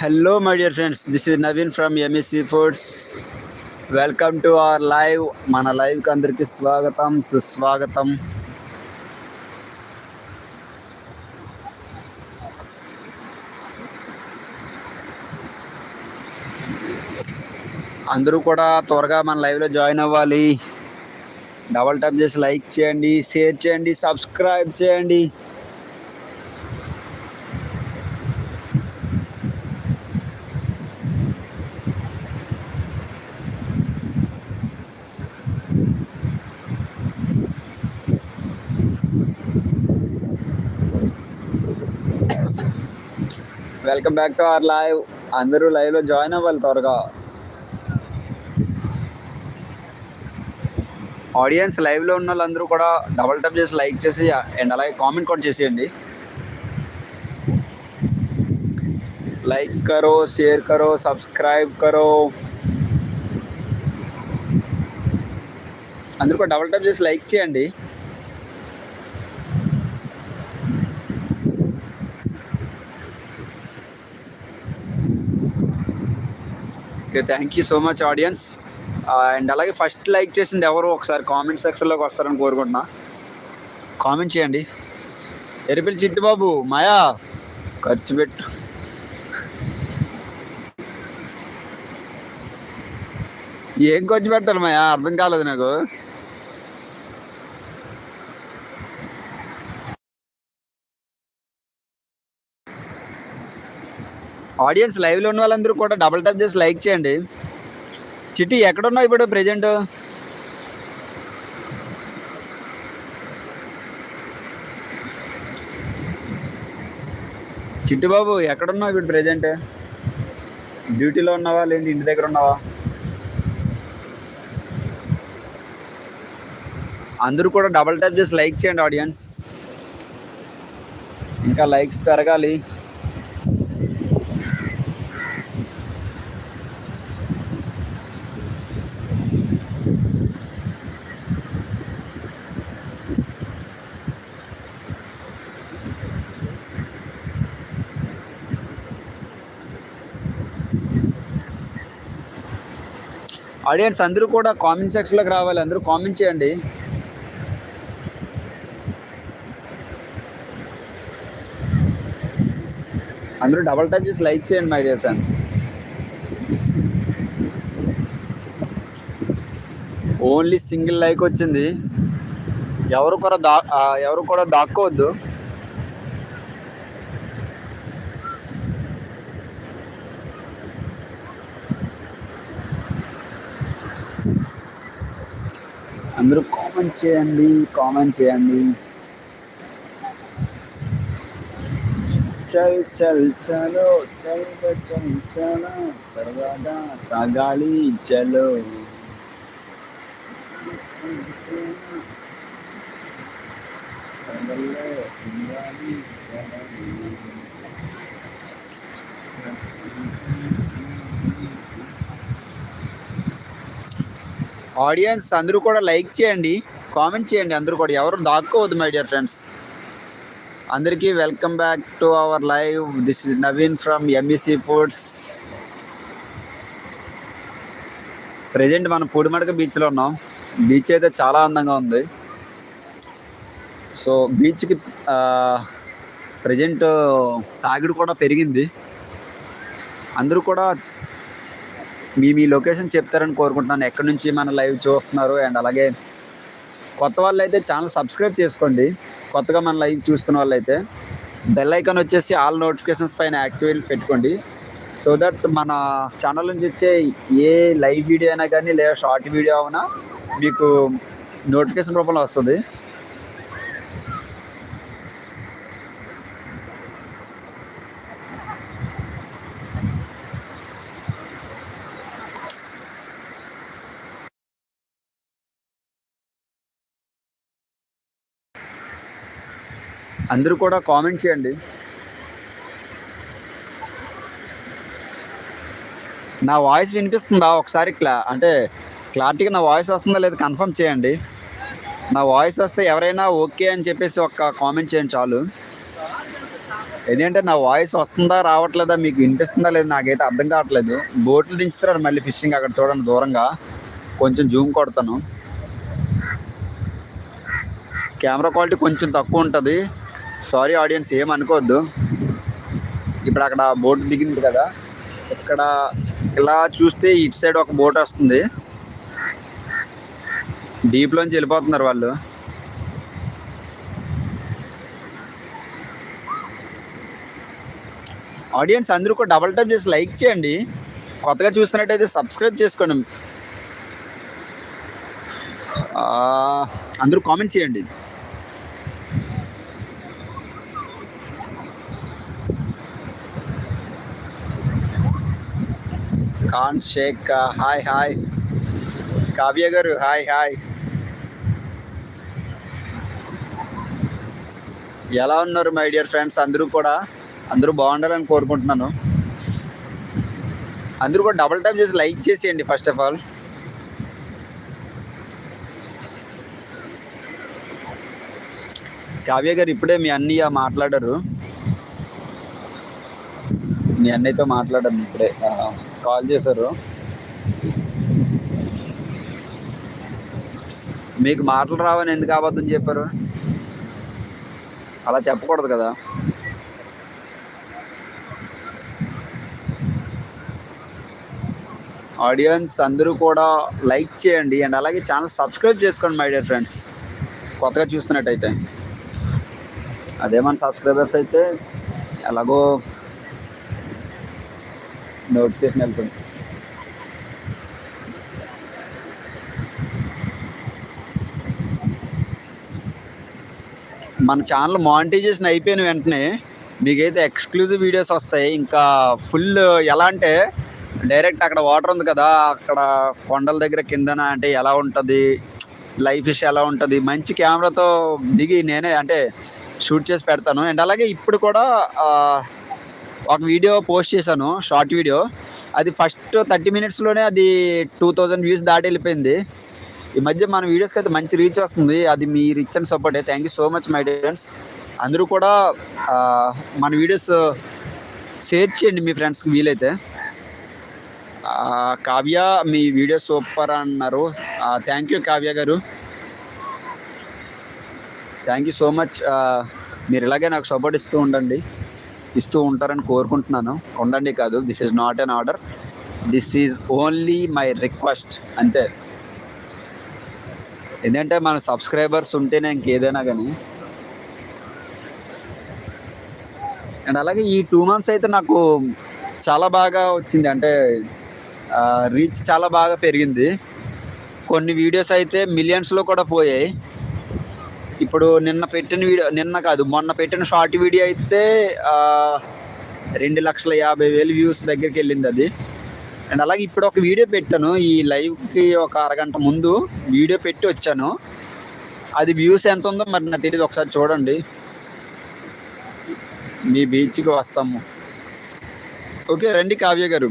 Hello my dear friends this is Naveen from MSC foods welcome to our live మన లైవ్కి అందరికీ స్వాగతం సుస్వాగతం. అందరూ కూడా త్వరగా మన లైవ్లో జాయిన్ అవ్వాలి. డబల్ ట్యాప్ చేసి లైక్ చేయండి షేర్ చేయండి సబ్స్క్రైబ్ చేయండి. Welcome back to our live. అందరూ లైవ్లో జాయిన్ అవ్వాలి త్వరగా. ఆడియన్స్ లైవ్లో ఉన్న వాళ్ళందరూ కూడా డబల్ టప్ చేసి లైక్ చేసి అండ్ అలాగే కామెంట్ కూడా చేసేయండి. లైక్ కరో షేర్ కరో సబ్స్క్రైబ్ కరో. అందరూ కూడా డబల్ టప్ చేసి లైక్ చేయండి. Okay thank you so much audience and అలాగే ఫస్ట్ లైక్ చేసింది ఎవరు? ఒకసారి కామెంట్ సెక్షన్లోకి వస్తారని కోరుకుంటున్నా. కామెంట్ చేయండి. ఎరిపిల్ చిట్టు బాబు మాయా. ఖర్చు పెట్టు. ఏం ఖర్చు పెట్టాలి మాయా? అర్థం కాలేదు నాకు. ఆడియన్స్ లైవ్లో ఉన్న వాళ్ళందరూ కూడా డబుల్ టైప్ చేసి లైక్ చేయండి. చిట్టి ఎక్కడున్నావు ఇప్పుడు ప్రెజెంట్ చిట్టి బాబు ఎక్కడున్నావు ఇప్పుడు ప్రజెంట్ డ్యూటీలో ఉన్నావా? లేదంటే ఇంటి దగ్గర ఉన్నావా? అందరూ కూడా డబల్ ట్యాప్ చేసి లైక్ చేయండి ఆడియన్స్ ఇంకా లైక్స్ పెరగాలి. ఆడియన్స్ అందరూ కూడా కామెంట్ సెక్షన్లోకి రావాలి. అందరూ కామెంట్ చేయండి. అందరూ డబల్ టైప్ చేసి లైక్ చేయండి my dear friends only single like వచ్చింది. ఎవరు కూడా దా ఎవరు కూడా దాక్కోవద్దు. అందరూ కామెంట్ చేయండి కామెంట్ చేయండి. చల్ చల్ చలో చల్ చల్ చలో సరదాగా సాగాలి చలో. ఆడియన్స్ అందరూ కూడా లైక్ చేయండి కామెంట్ చేయండి అందరూ కూడా. ఎవరు దాక్కోవద్దు మై డియర్ ఫ్రెండ్స్ అందరికీ welcome back to our live this is Naveen from MBC foods present మనం పూడిమడక బీచ్లో ఉన్నాం. బీచ్ అయితే చాలా అందంగా ఉంది. సో బీచ్కి ప్రజెంట్ తాగిడి కూడా పెరిగింది. అందరూ కూడా మీ మీ లొకేషన్ చెప్తారని కోరుకుంటున్నాను. ఎక్కడి నుంచి మన లైవ్ చూస్తున్నారు అండ్ అలాగే కొత్త వాళ్ళు అయితే ఛానల్ సబ్స్క్రైబ్ చేసుకోండి. కొత్తగా మన లైవ్ చూస్తున్న వాళ్ళు అయితే బెల్ ఐకాన్ వచ్చేసి ఆల్ నోటిఫికేషన్స్ పైన యాక్టివేట్ పెట్టుకోండి. సో దట్ మన ఛానల్ నుంచి వచ్చే ఏ లైవ్ వీడియో అయినా కానీ లేదా షార్ట్ వీడియో అయినా మీకు నోటిఫికేషన్ రూపంలో వస్తుంది. అందరూ కూడా కామెంట్ చేయండి. నా వాయిస్ వినిపిస్తుందా ఒకసారి క్లా అంటే క్లారిటీగా నా వాయిస్ వస్తుందా లేదా కన్ఫర్మ్ చేయండి. నా వాయిస్ వస్తే ఎవరైనా ఓకే అని చెప్పేసి ఒక కామెంట్ చేయండి చాలు. ఎందుకంటే నా వాయిస్ వస్తుందా రావట్లేదా మీకు వినిపిస్తుందా లేదు నాకైతే అర్థం కావట్లేదు. బోట్లు దించుతున్నారు మళ్ళీ ఫిషింగ్ అక్కడ చూడండి దూరంగా. కొంచెం జూమ్ కొడతాను. కెమెరా క్వాలిటీ కొంచెం తక్కువ ఉంటుంది. సారీ ఆడియన్స్ ఏమనుకోవద్దు అనుకోవద్దు. ఇప్పుడు అక్కడ బోట్ దిగింది కదా. ఇక్కడ ఇలా చూస్తే ఇటు సైడ్ ఒక బోట్ వస్తుంది. డీప్లోంచి వెళ్ళిపోతున్నారు వాళ్ళు. ఆడియన్స్ అందరూ కూడా డబల్ టైప్ చేసి లైక్ చేయండి. కొత్తగా చూసినట్టయితే సబ్స్క్రైబ్ చేసుకోండి. అందరూ కామెంట్ చేయండి. Khan Shaik hi hi. Kavya garu hi hi. ఎలా ఉన్నారు మై డియర్ ఫ్రెండ్స్? అందరూ కూడా అందరూ బాగుండాలని కోరుకుంటున్నాను. అందరూ కూడా డబల్ టైప్ చేసి లైక్ చేసేయండి first of all. Kavya garu ఇప్పుడే మీ అన్నయ్య మాట్లాడారు. మీ అన్నయ్యతో మాట్లాడాను ఇప్పుడే. కాల్ చేశారు. మీకు మాటలు రావని ఎందుకు అబద్ధం చెప్పారు? అలా చెప్పకూడదు కదా. ఆడియన్స్ అందరూ కూడా లైక్ చేయండి అండ్ అలాగే ఛానల్ సబ్స్క్రైబ్ చేసుకోండి మై డియర్ ఫ్రెండ్స్. కొత్తగా చూస్తున్నట్టయితే. అదే మన సబ్స్క్రైబర్స్ అయితే ఎలాగో నోటిఫికేషన్ వెళ్తుంది. మన ఛానల్ మానిటైజేషన్ అయిపోయిన వెంటనే మీకైతే ఎక్స్క్లూజివ్ వీడియోస్ వస్తాయి. ఇంకా ఫుల్ ఎలా అంటే డైరెక్ట్ అక్కడ వాటర్ ఉంది కదా అక్కడ కొండల దగ్గర కిందన అంటే ఎలా ఉంటుంది లైఫ్ ఫిష్ ఎలా ఉంటుంది మంచి కెమెరాతో దిగి నేనే అంటే షూట్ చేసి పెడతాను. అండ్ అలాగే ఇప్పుడు కూడా ఒక వీడియో పోస్ట్ చేశాను షార్ట్ వీడియో అది ఫస్ట్ థర్టీ మినిట్స్లోనే అది టూ థౌజండ్ వ్యూస్ దాటి వెళ్ళిపోయింది. ఈ మధ్య మన వీడియోస్కి అయితే మంచి రీచ్ వస్తుంది. అది మీరు ఇచ్చిన సపోర్టే thank you so much my friends అందరూ కూడా మన వీడియోస్ షేర్ చేయండి మీ ఫ్రెండ్స్కి వీలైతే. కావ్య మీ వీడియో సూపర్ అన్నారు. Thank you Kavya garu. Thank you so much మీరు ఇలాగే నాకు సపోర్ట్ ఇస్తూ ఉండండి. ఇస్తూ ఉంటారని కోరుకుంటున్నాను. ఉండండి కాదు this is not an order this is only my request అంతే. ఎందుకంటే మన సబ్స్క్రైబర్స్ ఉంటేనే ఇంకేదైనా కానీ. అండ్ అలాగే ఈ టూ మంత్స్ అయితే నాకు చాలా బాగా వచ్చింది. అంటే రీచ్ చాలా బాగా పెరిగింది. కొన్ని వీడియోస్ అయితే మిలియన్స్లో కూడా పోయాయి. ఇప్పుడు నిన్న పెట్టిన వీడియో నిన్న కాదు మొన్న పెట్టిన షార్ట్ వీడియో అయితే రెండు లక్షల యాభై వేలు వ్యూస్ దగ్గరికి వెళ్ళింది అది. అండ్ అలాగే ఇప్పుడు ఒక వీడియో పెట్టాను ఈ లైవ్కి ఒక అరగంట ముందు వీడియో పెట్టి వచ్చాను. అది వ్యూస్ ఎంత ఉందో మరి నాకు తెలియదు ఒకసారి చూడండి. మీ బీచ్కి వస్తాము. ఓకే రండి కావ్య గారు.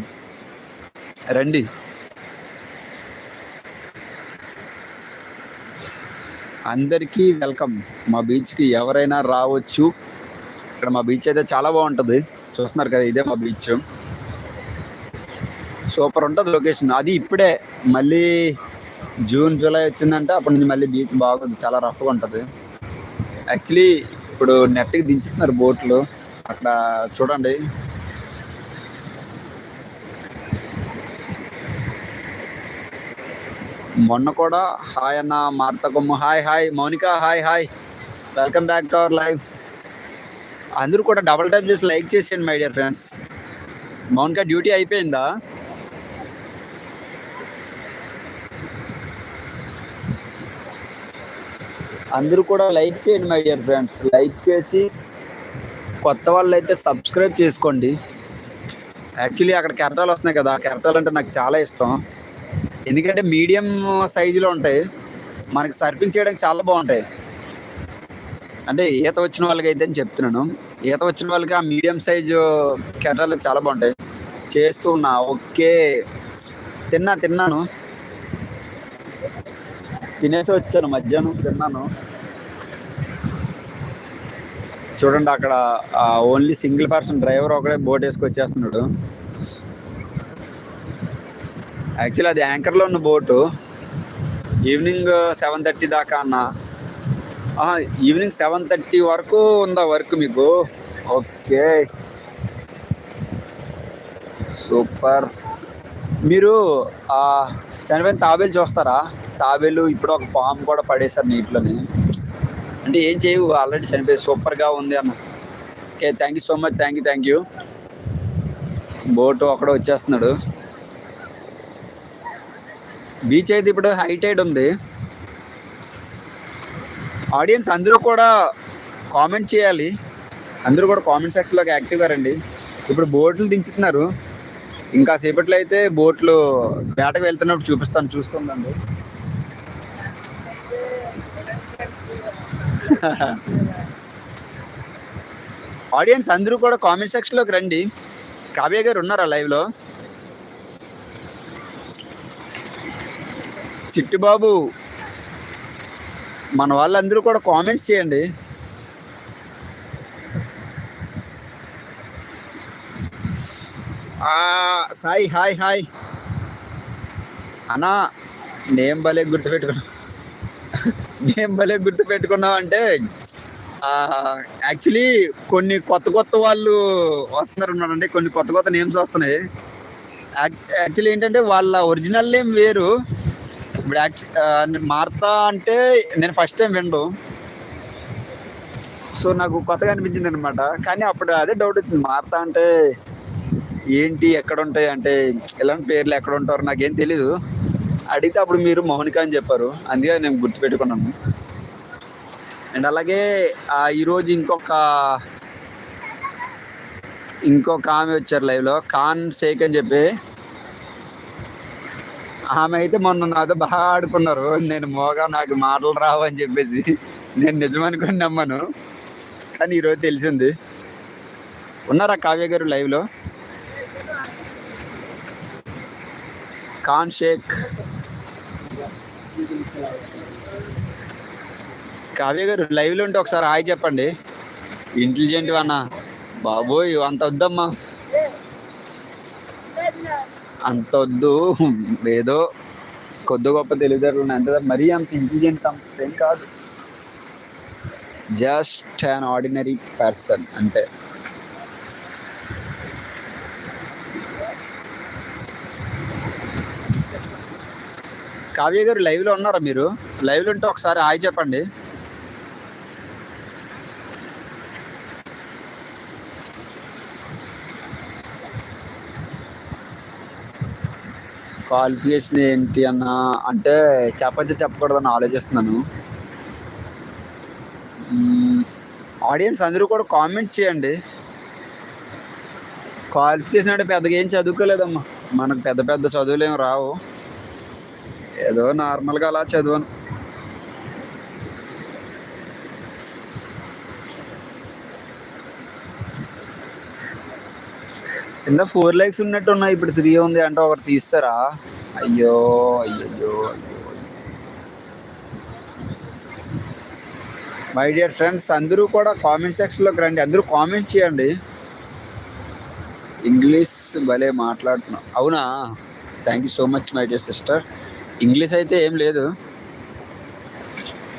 రండి. అందరికీ వెల్కమ్. మా బీచ్కి ఎవరైనా రావచ్చు. ఇక్కడ మా బీచ్ అయితే చాలా బాగుంటుంది. చూస్తున్నారు కదా ఇదే మా బీచ్. సూపర్ ఉంటుంది లొకేషన్. అది ఇప్పుడే మళ్ళీ జూన్ జూలై వచ్చిందంటే అప్పటి నుంచి మళ్ళీ బీచ్ బాగుంది. చాలా రఫ్గా ఉంటుంది. యాక్చువల్లీ ఇప్పుడు నెట్కి దించుతున్నారు బోట్లు. అక్కడ చూడండి. మొన్న కూడా హాయ్ అన్న మార్తకొమ్మ hi hi. Mounika hi hi. Welcome back to our life అందరూ కూడా డబల్ టైప్ చేసి లైక్ చేసేయండి my dear friends Mounika duty అయిపోయిందా? అందరూ కూడా లైక్ చేయండి మై డియర్ ఫ్రెండ్స్ లైక్ చేసి కొత్త వాళ్ళు అయితే సబ్స్క్రైబ్ చేసుకోండి. యాక్చువల్లీ అక్కడ కెరటాలు వస్తున్నాయి కదా. కెరటాలు అంటే నాకు చాలా ఇష్టం. ఎందుకంటే మీడియం సైజులో ఉంటాయి. మనకి సర్ఫింగ్ చేయడానికి చాలా బాగుంటాయి. అంటే ఈత వచ్చిన వాళ్ళకి అయితే అని చెప్తున్నాను. ఈత వచ్చిన వాళ్ళకి ఆ మీడియం సైజు కెరటాలు చాలా బాగుంటాయి. చేస్తున్నా ఓకే. తిన్నా తిన్నాను. తినేసి వచ్చాను మధ్యాహ్నం తిన్నాను. చూడండి అక్కడ ఓన్లీ సింగిల్ పర్సన్ డ్రైవర్ ఒకడే బోట్ వేసుకొచ్చేస్తున్నాడు. యాక్చువల్లీ అది యాంకర్లో ఉన్న బోటు. ఈవినింగ్ సెవెన్ థర్టీ దాకా అన్న. ఈవినింగ్ సెవెన్ థర్టీ వరకు ఉందా వర్క్ మీకు? ఓకే సూపర్ మీరు చనిపోయిన తాబేలు చూస్తారా? తాబేలు ఇప్పుడు ఒక పాము కూడా పడేశారు నీటిలోని. అంటే ఏం చేయవు ఆల్రెడీ చనిపోయి సూపర్గా ఉంది అన్న. Okay thank you so much thank you thank you boat అక్కడ వచ్చేస్తున్నాడు. బీచ్ అయితే ఇప్పుడు హై టైడ్ ఉంది. ఆడియన్స్ అందరూ కూడా కామెంట్ చేయాలి. అందరూ కూడా కామెంట్ సెక్షన్లోకి యాక్టివ్గా రండి. ఇప్పుడు బోట్లు దించుతున్నారు. ఇంకా సేపట్లో అయితే బోట్లు వేటకు వెళ్తున్నప్పుడు చూపిస్తాను చూసుకుందండి. ఆడియన్స్ అందరూ కూడా కామెంట్ సెక్షన్లోకి రండి. కావ్య గారు ఉన్నారా లైవ్లో చిట్టిబాబు మన వాళ్ళందరూ కూడా కామెంట్స్ చేయండి. Sai hi hi. అన్నా నేమ్ భలే గుర్తుపెట్టుకున్నా. నేమ్ భలే గుర్తుపెట్టుకున్నావు అంటే యాక్చువల్లీ కొన్ని కొత్త కొత్త వాళ్ళు వస్తున్నారు ఉన్నారండి. కొన్ని కొత్త కొత్త నేమ్స్ వస్తున్నాయి. యాక్చువల్లీ ఏంటంటే వాళ్ళ ఒరిజినల్ నేమ్ వేరు. ఇప్పుడు యాక్చు- మార్తా అంటే నేను ఫస్ట్ టైం విండు సో నాకు కొత్తగా అనిపించింది అనమాట కానీ అప్పుడు అదే డౌట్ వచ్చింది. మార్తా అంటే ఏంటి ఎక్కడ ఉంటాయి అంటే ఇలాంటి పేర్లు ఎక్కడ ఉంటారు నాకేం తెలీదు. అడిగితే అప్పుడు మీరు మౌనిక అని చెప్పారు. అందుకే నేను గుర్తుపెట్టుకున్నాను అండ్ అలాగే ఈరోజు ఇంకొక ఇంకొక ఆమె వచ్చారు లైవ్లో. ఖాన్ షేక్ అని చెప్పి. ఆమె అయితే మొన్న నాతో బాగా ఆడుకున్నారు. నేను మోగా నాకు మాటలు రావు అని చెప్పేసి నేను నిజమనుకుని నమ్మను. కానీ ఈరోజు తెలిసింది. ఉన్నారా కావ్య గారు లైవ్లో? ఖాన్ షేక్. కావ్య గారు లైవ్లో ఉంటే ఒకసారి హాయ్ చెప్పండి. ఇంటెలిజెంట్ అన్న బాబోయ్ అంత వద్దమ్మా. అంత వద్దు ఏదో కొద్ది గొప్ప తెలివితేటలు అంత మరీ అంత ఇంటెలిజెంట్ అంత ఏం కాదు. జస్ట్ అన్ ఆర్డినరీ పర్సన్ అంతే. కావ్య గారు లైవ్లో ఉన్నారా మీరు? లైవ్లో ఉంటే ఒకసారి హాయ్ చెప్పండి. క్వాలిఫికేషన్ ఏంటి అన్న అంటే చెప్పచ్చు చెప్పకూడదని ఆలోచిస్తున్నాను. ఆడియన్స్ అందరూ కూడా కామెంట్ చేయండి. క్వాలిఫికేషన్ అంటే పెద్దగా ఏం చదువుకోలేదమ్మా. మనకు పెద్ద పెద్ద చదువులు ఏమి రావు. ఏదో నార్మల్గా అలా చదివాను. కింద ఫోర్ లైక్స్ ఉన్నట్టు ఉన్నాయి. ఇప్పుడు త్రీ ఉంది అంటే ఒకటి తీస్తారా? అయ్యో అయ్యో మై డియర్ ఫ్రెండ్స్ అందరూ కూడా కామెంట్ సెక్షన్లోకి రండి. అందరూ కామెంట్ చేయండి. ఇంగ్లీష్ భలే మాట్లాడుతున్నాం అవునా? Thank you so much my dear sister English అయితే ఏం లేదు.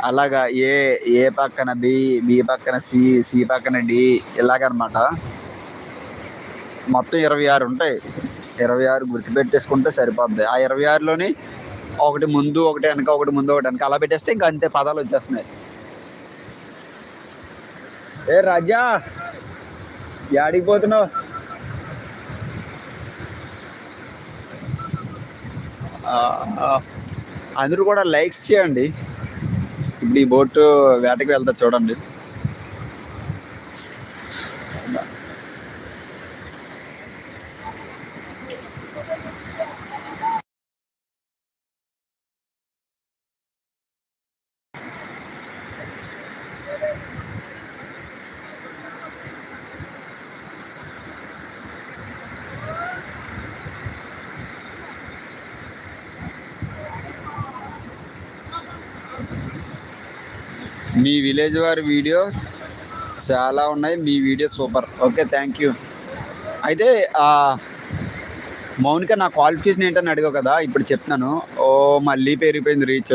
అలాగా ఏ ఏ పక్కన బి బి పక్కన సి సి పక్కన డి ఇలాగనమాట. మొత్తం ఇరవై ఆరు ఉంటాయి. ఇరవై ఆరు గుర్తుపెట్టేసుకుంటే సరిపోద్ది. ఆ ఇరవై ఆరులోని ఒకటి ముందు ఒకటి వెనక ఒకటి ముందు ఒకటి వెనక అలా పెట్టేస్తే ఇంకా అంతే పదాలు వచ్చేస్తున్నాయి. ఏ రాజా యాడికి పోతున్నావు? అందరూ కూడా లైక్స్ చేయండి. ఇప్పుడు ఈ బోటు వేటకి వెళ్తా చూడండి. మీ విలేజ్ వారి వీడియో చాలా ఉన్నాయి. మీ video super. Okay thank you అయితే మౌనిక నా క్వాలిఫికేషన్ ఏంటని అడిగావు కదా ఇప్పుడు చెప్తున్నాను. ఓ మళ్ళీ పెరిగిపోయింది రీచ్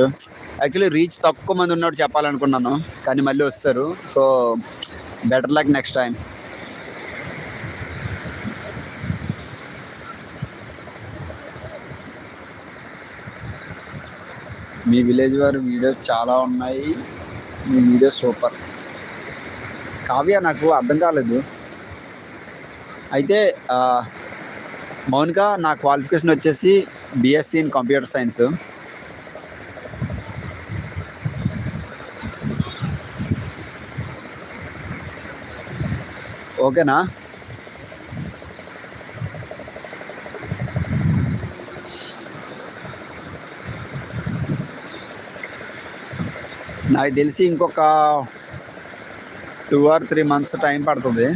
యాక్చువల్లీ రీచ్ తక్కువ మంది ఉన్నట్టు చెప్పాలనుకున్నాను కానీ మళ్ళీ వస్తారు. So better luck next time మీ విలేజ్ వారి వీడియోస్ చాలా ఉన్నాయి. మీ వీడియో సూపర్. కావ్య నాకు అర్థం కాలేదు. అయితే మౌన్గా మౌనిక నా క్వాలిఫికేషన్ వచ్చేసి బీఎస్సీ ఇన్ కంప్యూటర్ సైన్స్ ఓకేనా? నాకు తెలిసి ఇంకొక two or three months time పడుతుంది.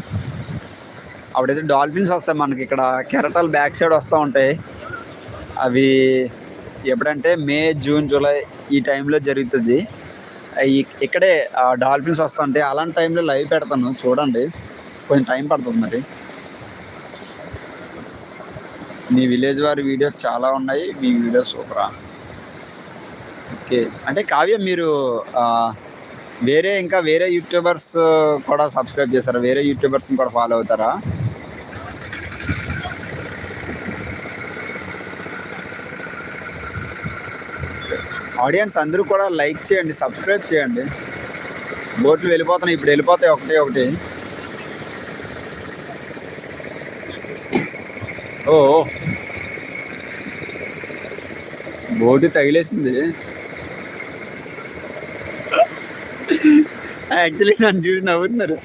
అప్పుడైతే డాల్ఫిన్స్ వస్తాయి మనకి ఇక్కడ. కెరటాలు బ్యాక్ సైడ్ వస్తూ ఉంటాయి. అవి ఎప్పుడంటే మే జూన్ జూలై ఈ టైంలో జరుగుతుంది. ఇక్కడే డాల్ఫిన్స్ వస్తుంటాయి అలాంటి టైంలో లైవ్ పెడతాను. చూడండి. కొంచెం టైం పడుతుంది మరి. మీ విలేజ్ వారి వీడియోస్ చాలా ఉన్నాయి. మీ వీడియోస్ సూపరా ఓకే. అంటే కావ్య మీరు వేరే ఇంకా వేరే యూట్యూబర్స్ కూడా సబ్స్క్రైబ్ చేస్తారా? వేరే యూట్యూబర్స్ని కూడా ఫాలో అవుతారా? ఆడియన్స్ అందరూ కూడా లైక్ చేయండి సబ్స్క్రైబ్ చేయండి. బోట్లు వెళ్ళిపోతున్నాయి ఇప్పుడు వెళ్ళిపోతాయి ఒకటి ఒకటి. ఓ ఓ. బోటు తగిలేసింది. యాక్చువల్లీ నన్ను చూసి నవ్వుతున్నారు.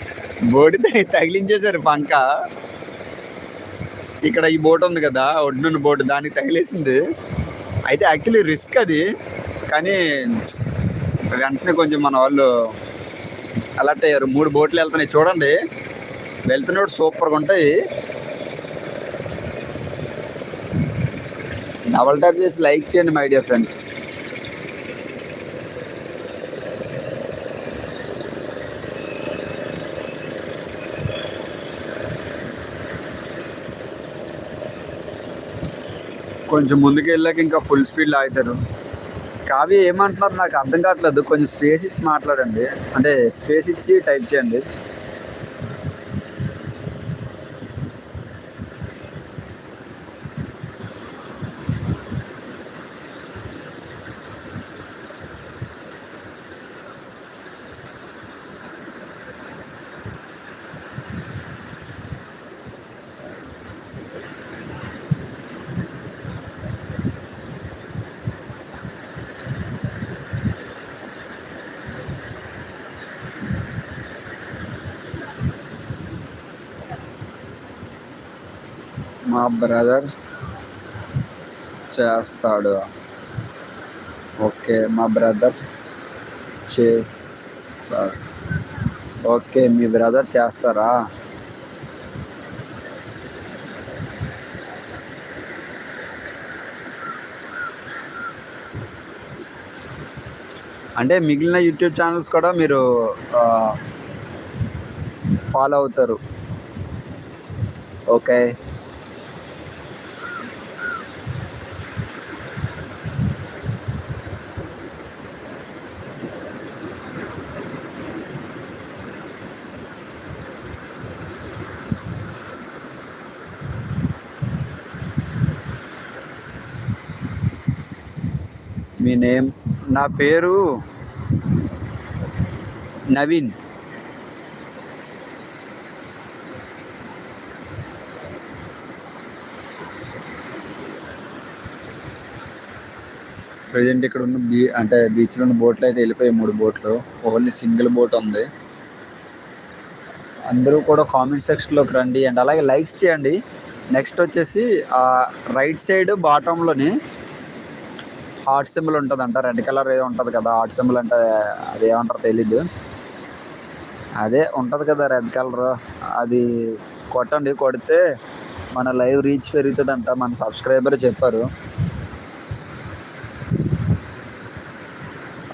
బోటు తగిలించేశారు పంక. ఇక్కడ ఈ బోట్ ఉంది కదా ఒడ్డున్న బోటు దానికి తగిలేసింది. అయితే యాక్చువల్లీ రిస్క్ అది కానీ వెంటనే కొంచెం మన వాళ్ళు అలర్ట్ అయ్యారు. మూడు బోట్లు వెళ్తున్నాయి చూడండి. వెళ్తున్నప్పుడు సూపర్గా ఉంటాయి. డబల్ ట్యాప్ చేసి లైక్ చేయండి మై డియర్ ఫ్రెండ్స్ కొంచెం ముందుకు వెళ్ళాక ఇంకా ఫుల్ స్పీడ్లో ఆగుతారు. కావ్య ఏమంటున్నారు నాకు అర్థం కావట్లేదు. కొంచెం స్పేస్ ఇచ్చి మాట్లాడండి. అంటే స్పేస్ ఇచ్చి టైప్ చేయండి. బ్రదర్ చేస్తాడు. ఓకే మా బ్రదర్ చేస్తాడు. ఓకే మీ బ్రదర్ చేస్తారా? అంటే మిగిలిన యూట్యూబ్ ఛానల్స్ కూడా మీరు ఫాలో అవుతారు. ఓకే. మీ నేమ్? నా పేరు నవీన్. ప్రజెంట్ ఇక్కడ ఉన్న బీ అంటే బీచ్లో ఉన్న బోట్లు అయితే వెళ్ళిపోయాయి మూడు బోట్లు ఓన్లీ సింగిల్ బోట్ ఉంది. అందరూ కూడా కామెంట్ సెక్షన్లోకి రండి. అండ్ అలాగే లైక్స్ చేయండి. నెక్స్ట్ వచ్చేసి రైట్ సైడ్ బాటంలోని హార్ట్ సింబల్ ఉంటుందంట రెడ్ కలర్ ఏదో ఉంటుంది కదా హార్ట్ సింబల్ అంటే అది ఏమంటారు తెలీదు. అదే ఉంటుంది కదా రెడ్ కలర్ అది కొట్టండి కొడితే మన లైవ్ రీచ్ పెరుగుతుందంట మన సబ్స్క్రైబర్ చెప్పారు.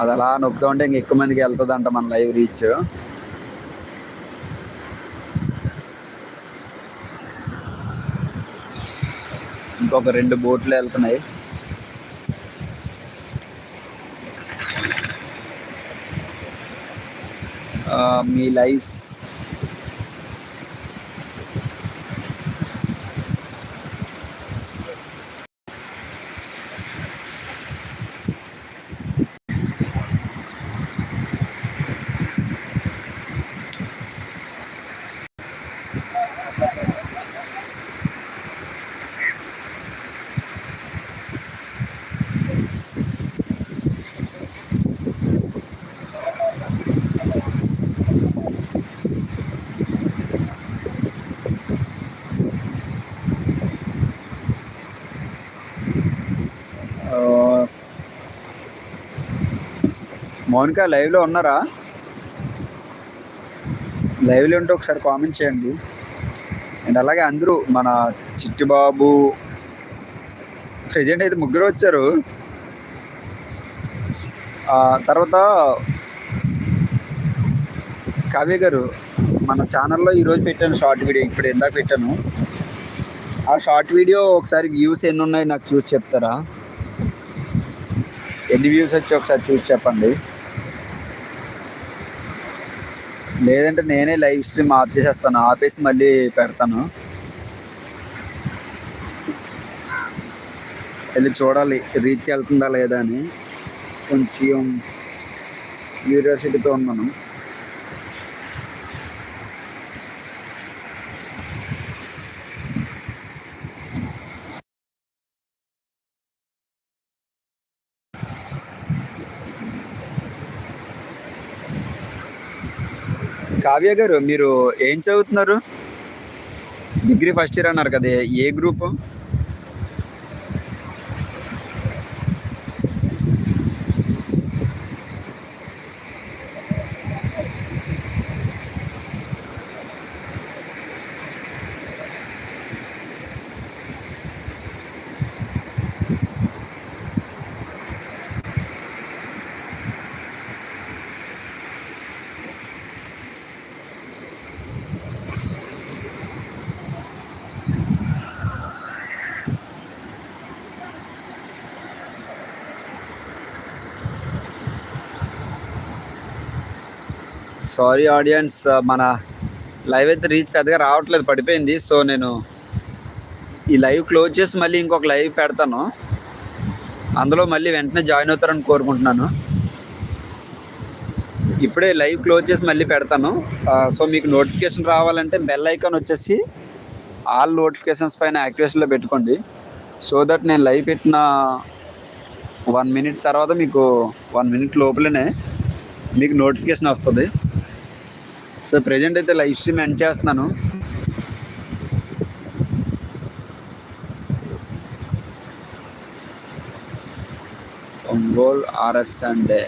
అది అలా నొక్కుతూ ఉంటే ఇంక ఎక్కువ మందికి వెళ్తుందంట మన లైవ్ రీచ్. ఇంకొక రెండు బోట్లు వెళ్తున్నాయి. ఆ, మీ లైఫ్స్ ఆ, మౌనిక లైవ్లో ఉన్నారా? లైవ్లో ఉంటే ఒకసారి కామెంట్ చేయండి. అండ్ అలాగే అందరూ మన చిట్టిబాబు ప్రజెంట్ అయితే ముగ్గురు వచ్చారు. తర్వాత కావ్య గారు మన ఛానల్లో ఈరోజు పెట్టాను షార్ట్ వీడియో ఇప్పుడు ఇందాక పెట్టాను. ఆ షార్ట్ వీడియో ఒకసారి వ్యూస్ ఎన్ని ఉన్నాయి నాకు చూసి చెప్తారా? ఎన్ని వ్యూస్ వచ్చి ఒకసారి చూసి చెప్పండి. లేదంటే నేనే లైవ్ స్ట్రీమ్ ఆఫ్ చేసేస్తాను ఆపేసి మళ్ళీ పెడతాను. వెళ్ళి చూడాలి రీచ్ వెళ్తుందా లేదా అని. కొంచెం క్యూరియాసిటీతో ఉన్నాను. కావ్య గారు మీరు ఏం చదువుతున్నారు? డిగ్రీ ఫస్ట్ ఇయర్ అన్నారు కదా ఏ గ్రూప్? సారీ ఆడియన్స్ మన లైవ్ అయితే రీచ్ పెద్దగా రావట్లేదు పడిపోయింది. సో నేను ఈ లైవ్ క్లోజ్ చేసి మళ్ళీ ఇంకొక లైవ్ పెడతాను. అందులో మళ్ళీ వెంటనే జాయిన్ అవుతారని కోరుకుంటున్నాను. ఇప్పుడే లైవ్ క్లోజ్ చేసి మళ్ళీ పెడతాను. సో మీకు నోటిఫికేషన్ రావాలంటే బెల్ ఐకాన్ వచ్చేసి ఆల్ నోటిఫికేషన్స్ పైన యాక్టివేషన్లో పెట్టుకోండి. సో దట్ నేను లైవ్ పెట్టిన వన్ మినిట్ తర్వాత మీకు వన్ మినిట్ లోపలనే మీకు నోటిఫికేషన్ వస్తుంది. సో ప్రజెంట్ అయితే లైవ్ స్ట్రీమ్ ఎండ్ చేస్తున్నాను. ఒంగోల్ ఆర్ఎస్ అండే